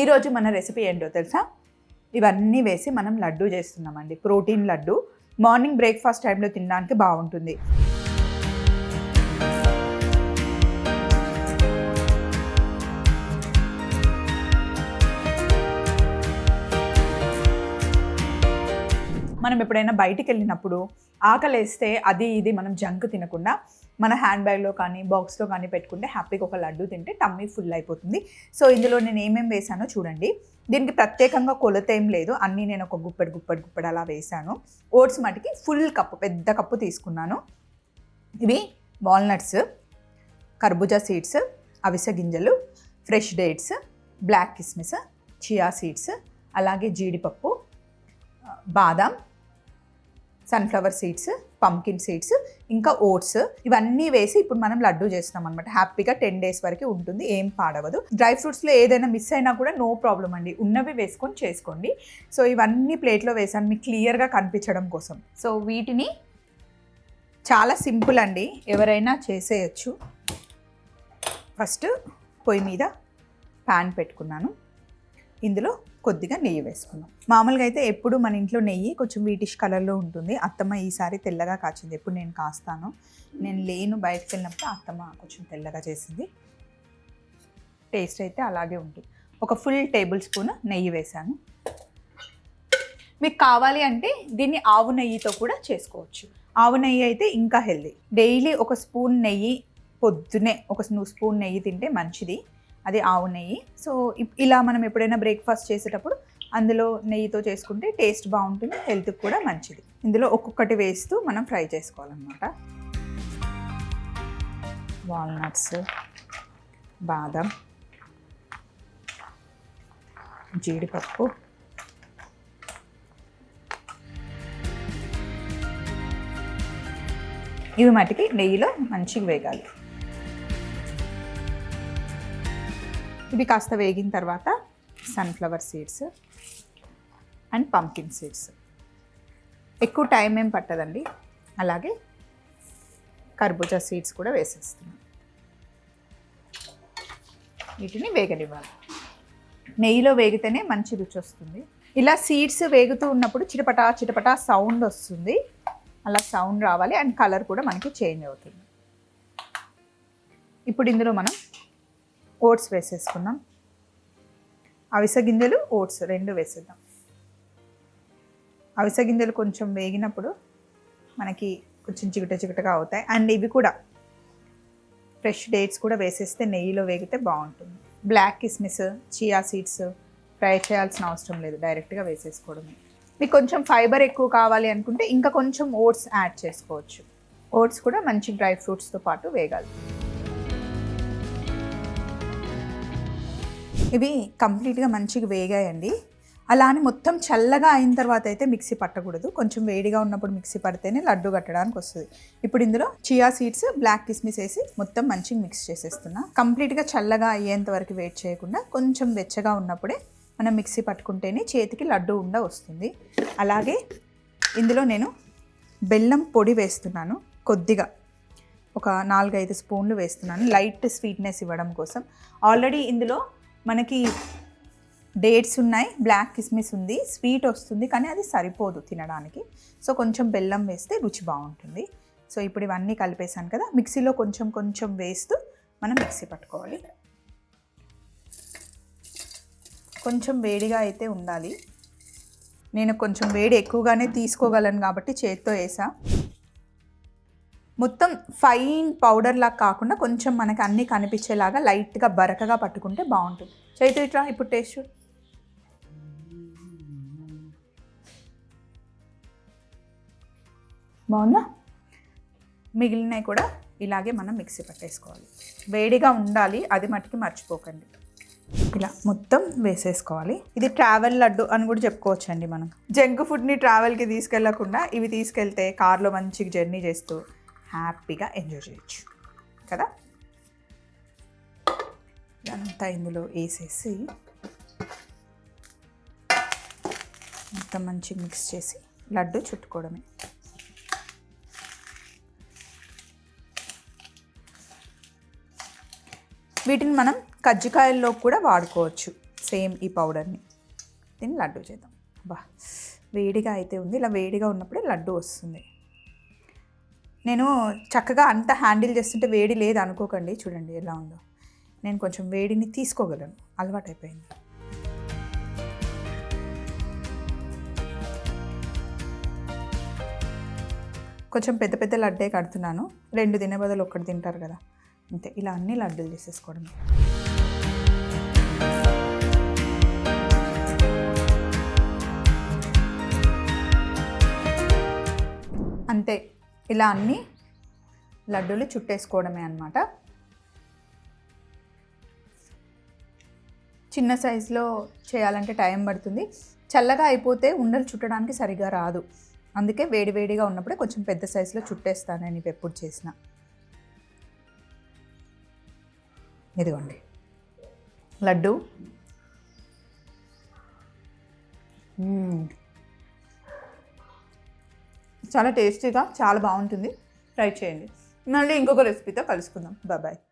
ఈరోజు మన రెసిపీ ఏంటో తెలుసా? ఇవన్నీ వేసి మనం లడ్డు చేస్తున్నామండి. ప్రోటీన్ లడ్డు. మార్నింగ్ బ్రేక్ఫాస్ట్ టైంలో తినడానికి బాగుంటుంది. మనం ఎప్పుడైనా బయటికి వెళ్ళినప్పుడు ఆకలేస్తే అది ఇది మనం జంక్ తినకుండా మన హ్యాండ్ బ్యాగ్లో కానీ బాక్స్లో కానీ పెట్టుకుంటే హ్యాపీగా ఒక లడ్డు తింటే టమ్మీ ఫుల్ అయిపోతుంది. సో ఇందులో నేను ఏమేమి వేసానో చూడండి. దీనికి ప్రత్యేకంగా కొలత ఏం లేదు. అన్నీ నేను ఒక గుప్పెడు గుప్పెడు గుప్పెడు అలా వేసాను ఓట్స్ మటుకి ఫుల్ కప్పు పెద్ద కప్పు తీసుకున్నాను. ఇవి వాల్నట్స్ కర్బూజా సీడ్స్ అవిసె గింజలు ఫ్రెష్ డేట్స్ బ్లాక్ కిస్మిస్ చియా సీడ్స్ అలాగే జీడిపప్పు బాదం సన్ఫ్లవర్ సీడ్స్ పంకిన్ సీడ్స్ ఇంకా ఓట్స్ ఇవన్నీ వేసి ఇప్పుడు మనం లడ్డు చేస్తాం అనమాట హ్యాపీగా టెన్ డేస్ వరకు ఉంటుంది ఏం పాడవదు. డ్రై ఫ్రూట్స్లో ఏదైనా మిస్ అయినా కూడా నో ప్రాబ్లం అండి. ఉన్నవి వేసుకొని చేసుకోండి. సో ఇవన్నీ ప్లేట్లో వేసాను మీకు క్లియర్గా కనిపించడం కోసం. సో వీటిని చాలా సింపుల్ అండి. ఎవరైనా చేసేయచ్చు. ఫస్ట్ పొయ్యి మీద ప్యాన్ పెట్టుకున్నాను. ఇందులో కొద్దిగా నెయ్యి వేసుకున్నాం మామూలుగా అయితే ఎప్పుడు మన ఇంట్లో నెయ్యి కొంచెం వీటిష్ కలర్లో ఉంటుంది. అత్తమ్మ ఈసారి తెల్లగా కాచింది. ఎప్పుడు నేను కాస్తాను. నేను లేను బయటకు వెళ్ళినప్పుడు అత్తమ్మ కొంచెం తెల్లగా చేసింది. టేస్ట్ అయితే అలాగే ఉంటుంది ఒక ఫుల్ టేబుల్ స్పూన్ నెయ్యి వేశాను మీకు కావాలి అంటే దీన్ని ఆవు నెయ్యితో కూడా చేసుకోవచ్చు. ఆవు నెయ్యి అయితే ఇంకా హెల్దీ. డైలీ ఒక స్పూన్ నెయ్యి పొద్దునే ఒక స్పూన్ నెయ్యి తింటే మంచిది. అది ఆవు నెయ్యి. సో ఇప్- ఇలా మనం ఎప్పుడైనా బ్రేక్ఫాస్ట్ చేసేటప్పుడు అందులో నెయ్యితో చేసుకుంటే టేస్ట్ బాగుంటుంది హెల్త్కి కూడా మంచిది. ఇందులో ఒక్కొక్కటి వేస్తూ మనం ఫ్రై చేసుకోవాలన్నమాట. వాల్నట్స్ బాదం జీడిపప్పు. ఇవి మటుకి నెయ్యిలో మంచిగా వేగాలి. ఇవి కాస్త వేగిన తర్వాత sunflower seeds and pumpkin seeds ఎక్కువ టైం ఏం పట్టదండి. అలాగే కర్బూజా సీడ్స్ కూడా వేసేస్తున్నాం. వీటిని వేగనివ్వాలి. నెయ్యిలో వేగితేనే మంచి రుచి వస్తుంది. ఇలా సీడ్స్ వేగుతూ ఉన్నప్పుడు చిటపటా చిటపటా సౌండ్ వస్తుంది. అలా సౌండ్ రావాలి అండ్ కలర్ కూడా మనకి చేంజ్ అవుతుంది. ఇప్పుడు ఇందులో మనం ఓట్స్ వేసేసుకుందాం. అవిసె గింజలు ఓట్స్ రెండు వేసేద్దాం. అవిసె గింజలు కొంచెం వేగినప్పుడు మనకి కొంచెం చిగుట చిగుటగా అవుతాయి. అండ్ ఇవి కూడా ఫ్రెష్ డేట్స్ కూడా వేసేస్తే నెయ్యిలో వేగితే బాగుంటుంది. బ్లాక్ కిస్మిస్ చియా సీడ్స్ ఫ్రై చేయాల్సిన అవసరం లేదు డైరెక్ట్గా వేసేసుకోవడమే. మీకు కొంచెం ఫైబర్ ఎక్కువ కావాలి అనుకుంటే ఇంకా కొంచెం ఓట్స్ యాడ్ చేసుకోవచ్చు. ఓట్స్ కూడా మంచి డ్రై ఫ్రూట్స్తో పాటు వేగాలి. ఇవి కంప్లీట్గా మంచిగా వేగాయండి. అలా అని మొత్తం చల్లగా అయిన తర్వాత అయితే మిక్సీ పట్టకూడదు. కొంచెం వేడిగా ఉన్నప్పుడు మిక్సీ పడితేనే లడ్డు కట్టడానికి వస్తుంది. ఇప్పుడు ఇందులో చియా సీడ్స్ బ్లాక్ కిస్మిస్ వేసి మొత్తం మంచిగా మిక్స్ చేసేస్తున్నా. కంప్లీట్గా చల్లగా అయ్యేంత వరకు వెయిట్ చేయకుండా కొంచెం వెచ్చగా ఉన్నప్పుడే మనం మిక్సీ పట్టుకుంటేనే చేతికి లడ్డు ఉండ వస్తుంది. అలాగే ఇందులో నేను బెల్లం పొడి వేస్తున్నాను కొద్దిగా. ఒక నాలుగైదు స్పూన్లు వేస్తున్నాను. లైట్ స్వీట్నెస్ ఇవ్వడం కోసం. ఆల్రెడీ ఇందులో మనకి డేట్స్ ఉన్నాయి బ్లాక్ కిస్మిస్ ఉంది స్వీట్ వస్తుంది కానీ అది సరిపోదు తినడానికి. సో కొంచెం బెల్లం వేస్తే రుచి బాగుంటుంది. సో ఇప్పుడు ఇవన్నీ కలిపేసాను కదా మిక్సీలో కొంచెం కొంచెం వేస్తూ మనం మిక్సీ పట్టుకోవాలి. కొంచెం వేడిగా అయితే ఉండాలి. నేను కొంచెం వేడి ఎక్కువగానే తీసుకోగలను కాబట్టి చేతితో వేసా. మొత్తం ఫైన్ పౌడర్ లాగా కాకుండా కొంచెం మనకి అన్నీ కనిపించేలాగా లైట్గా బరకగా పట్టుకుంటే బాగుంటుంది. చైతు ఇట్రా ఇప్పుడు టేస్ట్ బాగుందా? మిగిలినవి కూడా ఇలాగే మనం మిక్సీ పట్టేసుకోవాలి. వేడిగా ఉండాలి అది మటుకి మర్చిపోకండి. ఇలా మొత్తం వేసేసుకోవాలి. ఇది ట్రావెల్ లడ్డు అని కూడా చెప్పుకోవచ్చండి మనం. జంక్ ఫుడ్ని ట్రావెల్కి తీసుకెళ్ళకుండా ఇవి తీసుకెళ్తే కార్లో మంచిగా జర్నీ చేస్తూ హ్యాపీగా ఎంజాయ్ చేయొచ్చు. కదా? ఇదంతా ఇందులో వేసేసి మొత్తం మంచిగా మిక్స్ చేసి లడ్డు చుట్టుకోవడమే. వీటిని మనం కజ్జికాయల్లో కూడా వాడుకోవచ్చు సేమ్ ఈ పౌడర్ని. దీన్ని లడ్డు చేద్దాం. బా వేడిగా అయితే ఉంది. ఇలా వేడిగా ఉన్నప్పుడే లడ్డు వస్తుంది. నేను చక్కగా అంత హ్యాండిల్ చేస్తుంటే వేడి లేదు అనుకోకండి. చూడండి ఎలా ఉందో. నేను కొంచెం వేడిని తీసుకోగలను. అలవాటైపోయింది. కొంచెం పెద్ద పెద్ద లడ్డే కడుతున్నాను. రెండు తినే బదులు ఒక్కటి తింటారు కదా. అంతే. ఇలా అన్ని లడ్డూలు చేసేసుకోవడం అంతే. ఇలా అన్ని లడ్డూలు చుట్టేసుకోవడమే అన్నమాట. చిన్న సైజులో చేయాలంటే టైం పడుతుంది. చల్లగా అయిపోతే ఉండలు చుట్టడానికి సరిగా రాదు. అందుకే వేడివేడిగా ఉన్నప్పుడే కొంచెం పెద్ద సైజులో చుట్టేస్తాను నేను ఇవి ఎప్పుడు చేసిన. ఇదిగోండి. లడ్డు. చాలా టేస్టీగా చాలా బాగుంటుంది. ట్రై చేయండి. మళ్ళీ ఇంకొక రెసిపీతో కలుసుకుందాం. బాయ్